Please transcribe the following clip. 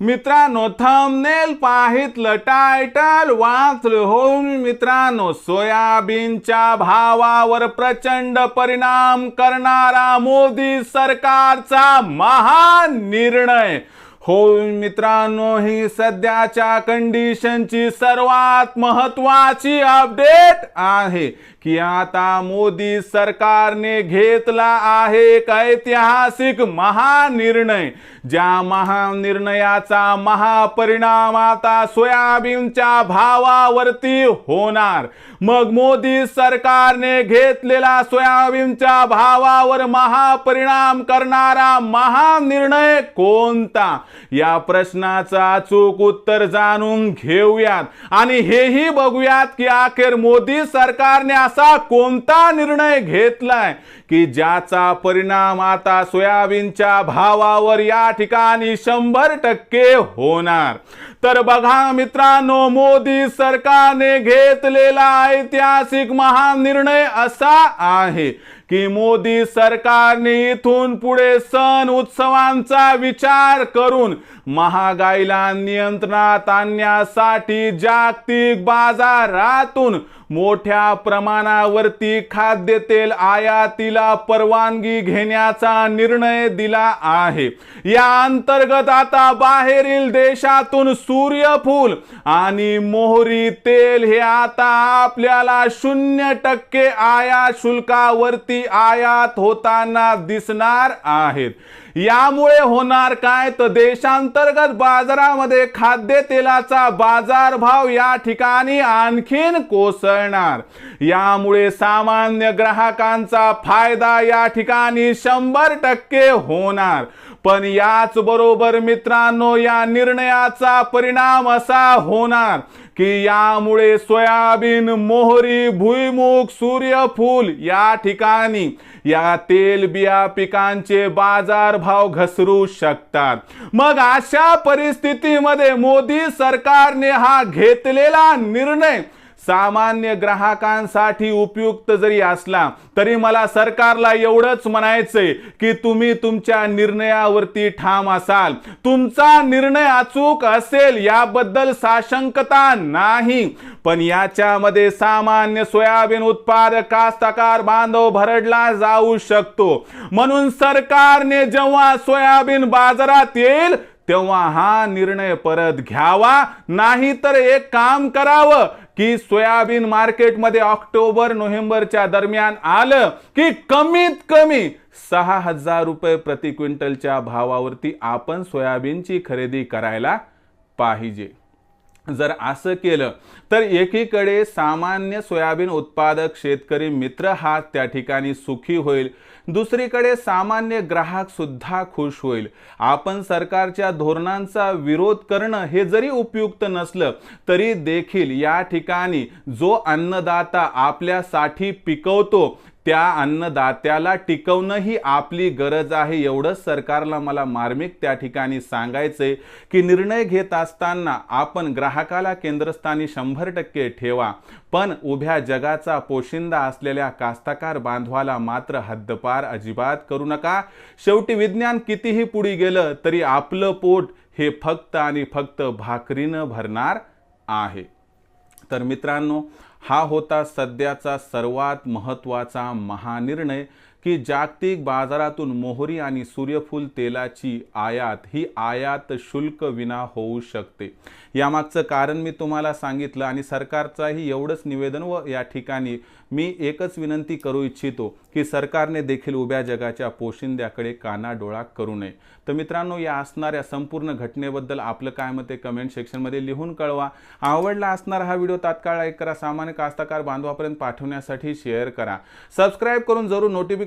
मित्रांनो thumbnail पाहितलं title वाचलं हो मित्रांनो सोयाबीनच्या भावावर प्रचंड परिणाम करणारा मोदी सरकारचा महान निर्णय हो मित्रांनो ही सध्याच्या कंडिशनची सर्वात महत्वाची अपडेट आहे की आता मोदी सरकारने घेतला आहे एक ऐतिहासिक महानिर्णय. ज्या महानिर्णयाचा महापरिणाम आता सोयाबीनच्या भावावरती होणार. मग मोदी सरकारने घेतलेला सोयाबीनच्या भावावर महापरिणाम करणारा महानिर्णय कोणता? या प्रश्नाचं अचूक उत्तर जाणून घेऊयात. आणि हेही बघूयात की अखेर मोदी सरकारने असा कोणता निर्णय घेतलाय की ज्याचा परिणाम आता सोयाबीनच्या भावावर या ठिकाणी शंभर टक्के होणार. तर बघा मित्रांनो मोदी सरकारने घेतलेला ऐतिहासिक महानिर्णय असा आहे की मोदी सरकारने इथून पुढे सण उत्सवांचा विचार करून महागाईला नियंत्रणात आणण्यासाठी जागतिक बाजारातून मोठ्या प्रमाणावरती खाद्यतेल आयातीला परवानगी घेण्याचा निर्णय दिला आहे. या अंतर्गत आता बाहेरील देशातून सूर्यफूल आणि मोहरी तेल हे आता आपल्याला शून्य टक्के आयात शुल्कावरती आयात होताना दिसणार आहेत. यामुळे होणार काय? तर देशांतर्गत बाजारामध्ये खाद्यतेलाचा बाजारभाव या ठिकाणी आणखीन कोसळ कोसळणार यामुळे सामान्य ग्राहकांचा फायदा या ठिकाणी शंभर टक्के होणार. पण याच बरोबर मित्रांनो या निर्णयाचा परिणाम असा होणार की यामुळे सोयाबीन मोहरी भुईमुग सूर्यफूल या ठिकाणी या तेलबिया पिकांचे बाजारभाव घसरू शकतात. मग अशा परिस्थितीमध्ये मोदी सरकारने हा घेतलेला निर्णय सामान्य ग्राहकांसाठी उपयुक्त जरी असला तरी मला सरकारला एवढंच म्हणायचंय की तुम्ही तुमच्या निर्णयावरती ठाम असाल. तुमचा निर्णय अचूक असेल याबद्दल साशंकता नाही. पण याच्यामध्ये सामान्य सोयाबीन उत्पादक कास्तकार बांधव भरडला जाऊ शकतो. म्हणून सरकारने जेव्हा सोयाबीन बाजारात येईल तेव्हा हा निर्णय परत घ्यावा. नाही तर एक काम करावं. की सोयाबीन मार्केटमध्ये ऑक्टोबर नोव्हेंबरच्या दरम्यान आलं की कमीत कमी सहा हजार रुपये प्रति क्विंटलच्या भावावरती आपण सोयाबीनची खरेदी करायला पाहिजे. जर असं केलं तर एकीकडे सामान्य सोयाबीन उत्पादक शेतकरी मित्र हा त्या ठिकाणी सुखी होईल. दुसरीकडे सामान्य ग्राहक सुद्धा खुश होईल. आपण सरकारच्या धोरणांचा विरोध करणं हे जरी उपयुक्त नसलं तरी देखील या ठिकाणी जो अन्नदाता आपल्यासाठी पिकवतो त्या अन्नदात्याला टिकवणं ही आपली गरज आहे. एवढंच सरकारला मला मार्मिक त्या ठिकाणी सांगायचे की निर्णय घेत असताना आपण ग्राहकाला केंद्रस्थानी शंभर टक्के ठेवा. पण उभ्या जगाचा पोशिंदा असलेल्या कास्तकार बांधवाला मात्र हद्दपार अजिबात करू नका. शेवटी विज्ञान कितीही पुढे गेलं तरी आपलं पोट हे फक्त आणि फक्त भाकरीनं भरणार आहे. तर मित्रांनो हा होता सध्याचा सर्वात महत्त्वाचा महानिर्णय. की जागतिक बाजारातून मोहरी आणि सूर्यफूल तेलाची आयात ही आयात शुल्क विना होऊ शकते. यामागचं कारण मी तुम्हाला सांगितलं आणि सरकारचाही एवढंच निवेदन व या ठिकाणी मी एकच विनंती करू इच्छितो की सरकारने देखील उभ्या जगाच्या पोशिंद्याकडे कानाडोळा करू नये. तर मित्रांनो या असणाऱ्या संपूर्ण घटनेबद्दल आपलं काय मत आहे कमेंट सेक्शनमध्ये लिहून कळवा. आवडला असणारा हा व्हिडिओ तात्काळ लाईक करा सामान्य कास्तकार बांधवापर्यंत पाठवण्यासाठी शेअर करा. सबस्क्राईब करून जरूर नोटिफिकेशन